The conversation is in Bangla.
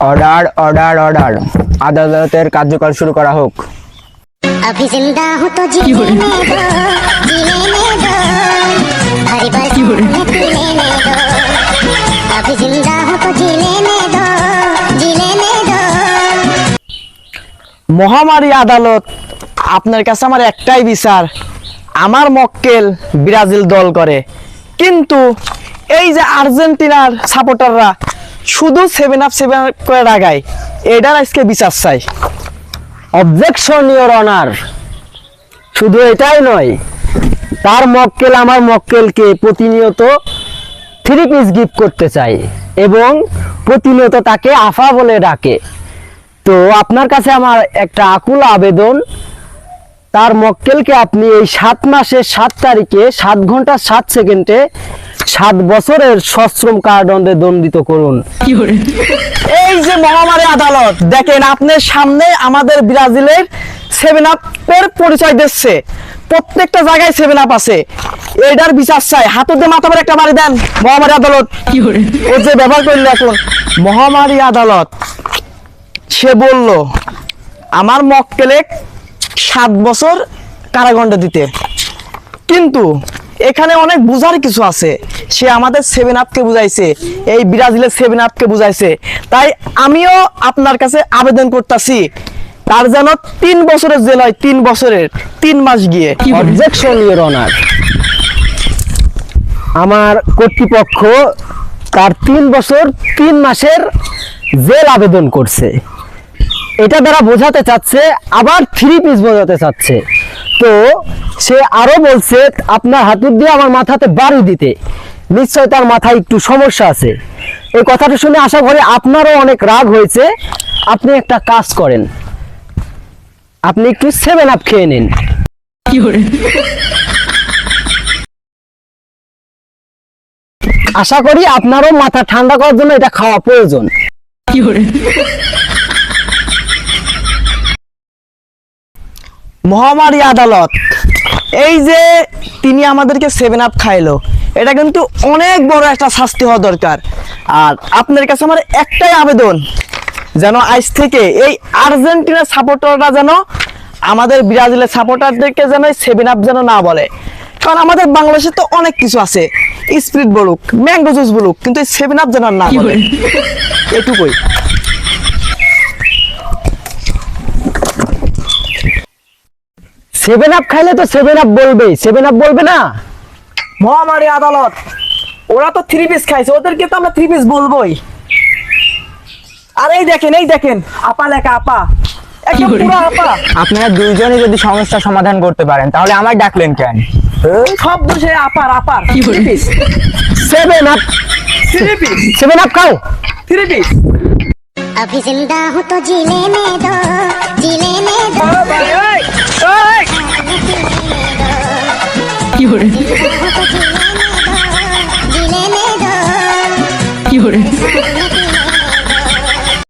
অর্ডার অর্ডার অর্ডার আদালতের কার্যকর শুরু করা হোক अभी जिंदा हूँ तो जीने दो जीने दो हरी बरसात में पीने दो अभी जिंदा हूँ तो जीने दो जीने दो মহামারী আদালত আপনার কাছে আমার একটাই বিচার আমার মক্কেল ব্রাজিল দল করে কিন্তু এই যে আর্জেন্টিনার সাপোর্টাররা শুধু সেভেন আপ সেভেন আপ করে রাগায়। এটার আজকে বিচার চাই। অবজেকশন ইওর অনার শুধু এটাই নয়, তার মক্কেল আমার মক্কেলকে প্রতিনিয়ত থ্রি পিস গিফট করতে চাই এবং প্রতিনিয়ত তাকে আফা বলে ডাকে। তো আপনার কাছে আমার একটা আকুল আবেদন, তার মক্কেলকে আপনি এই সাত মাসের সাত তারিখে, সাত ঘণ্টা, সাত সেকেন্ডে সাত বছরের সশ্রম কারাদণ্ডে দণ্ডিত করুন। এই যে মহামারী আদালত দেখেন আপনার সামনে আমাদের ব্রাজিলের সেভেন আপের পরিচয় দিচ্ছে। প্রত্যেকটা জায়গায় সেভেন আপ আছে। এটার বিচার চাই। হাতুতে মাথা পরে একটা বাড়ি দেন মহামারী আদালত। ও যে ব্যবহার করল এখন মহামারী আদালত সে বলল আমার মক্কেলে সাত বছর কারাগণ্ড দিতে। কিন্তু এখানে অনেক বুঝার কিছু আছে। সে আমাদের সেভেন আপকে বুঝাইছে এই ব্রাজিলের সেভেন আপকে বুঝাইছে। তাই আমিও আপনার কাছে আবেদন করতেছি তার যেন তিন বছরের জেল হয় তিন বছরের তিন মাস গিয়ে। অবজেকশন ইওর অনার আমার কর্তৃপক্ষ তার তিন বছর তিন মাসের জেল আবেদন করছে। এটা দ্বারা বোঝাতে চাচ্ছে আবার থ্রি পিস বোঝাতে চাচ্ছে। তো সে আরও বলছে আপনার হাতুর দিয়ে আমার মাথাতে বাড়ি দিতে। নিশ্চয় তার মাথায় একটু সমস্যা আছে। এই কথাটা শুনে আশা করি আপনারও অনেক রাগ হয়েছে। আপনি একটা কাজ করেন। আপনি একটু সেভেন আপ খেয়ে নিন। আশা করি আপনারও মাথা ঠান্ডা করার জন্য এটা খাওয়া প্রয়োজন। মহামারী আদালত। এই যে তিনি আমাদেরকে সেভেন আপ খাইলো এটা কিন্তু অনেক বড় একটা শাস্তি হওয়া দরকার। আর আপনার কাছে আমার একটাই আবেদন যেন আজ থেকে এই আর্জেন্টিনার সাপোর্টাররা যেন আমাদের ব্রাজিলের সাপোর্টারদেরকে যেন সেভেন আপ যেন না বলে। কারণ আমাদের বাংলাদেশে তো অনেক কিছু আছে স্প্রিট বলুক ম্যাঙ্গো জুস বলুক কিন্তু সেভেন আপ যেন না বলে? এটুকুই। সেভেন আপ খাইলে তো সেভেন আপ বলবেই সেভেন আপ বলবে না মহামারী আদালত ওরা তো থ্রি পিস খাইছে ওদেরকে তো আমরা থ্রি পিস বলবোই আর এই দেখেন এই দেখেন আপা লেখা আপা একদম পুরো আপা আপনারা দুইজনে যদি সমস্যা সমাধান করতে পারেন তাহলে আমায় ডাকলেন কেন সব দোষে upper upper three piece seven up three piece seven up খাও থ্রি পিস अभी जिंदा हूँ तो जीने दो